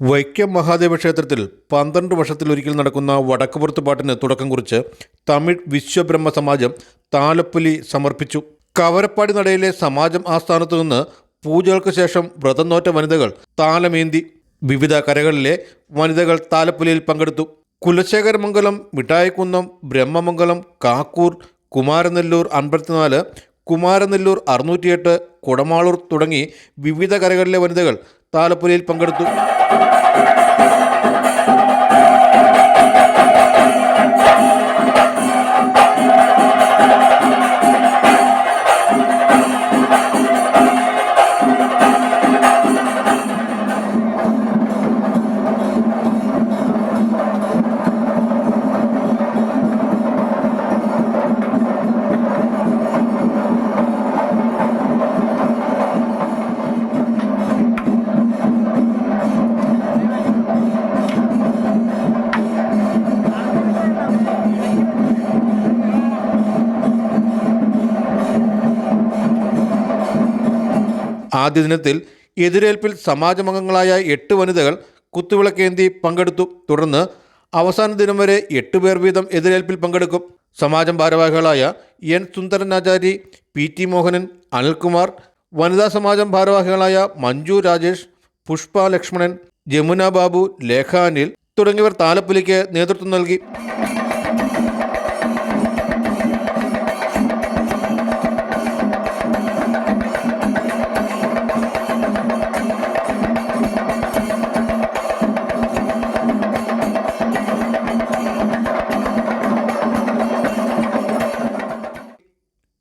വൈക്കം മഹാദേവ ക്ഷേത്രത്തിൽ പന്ത്രണ്ട് വർഷത്തിലൊരിക്കൽ നടക്കുന്ന വടക്കുപുറത്ത് പാട്ടിന് തുടക്കം കുറിച്ച് തമിഴ് വിശ്വബ്രഹ്മ സമാജം താലപ്പൊലി സമർപ്പിച്ചു. കവരപ്പാടി നടയിലെ സമാജം ആസ്ഥാനത്തു നിന്ന് പൂജകൾക്ക് ശേഷം വ്രതം നോറ്റ വനിതകൾ താലമേന്തി വിവിധ കരകളിലെ വനിതകൾ താലപ്പൊലിയിൽ പങ്കെടുത്തു. കുലശേഖരമംഗലം മിഠായിക്കുന്നം ബ്രഹ്മമംഗലം കാക്കൂർ കുമാരനെല്ലൂർ അൻപത്തിനാല് കുമാരനെല്ലൂർ അറുന്നൂറ്റിയെട്ട് കുടമാളൂർ തുടങ്ങി വിവിധ കരകളിലെ വനിതകൾ താലപ്പൊലിയിൽ പങ്കെടുത്തു. ആദ്യ ദിനത്തിൽ എതിരേൽപ്പിൽ സമാജമംഗങ്ങളായ എട്ട് വനിതകൾ കുത്തുവിളക്കേന്തി പങ്കെടുത്തു. തുടർന്ന് അവസാന ദിനം വരെ എട്ട് പേർ വീതം എതിരേൽപ്പിൽ പങ്കെടുക്കും. സമാജം ഭാരവാഹികളായ N Sundaranachari P T Mohanan Anilkumar വനിതാ സമാജം ഭാരവാഹികളായ മഞ്ജു രാജേഷ് പുഷ്പ ലക്ഷ്മണൻ ജമുന ബാബു ലേഖാനിൽ തുടങ്ങിയവർ താലപ്പൊലിക്ക് നേതൃത്വം നൽകി.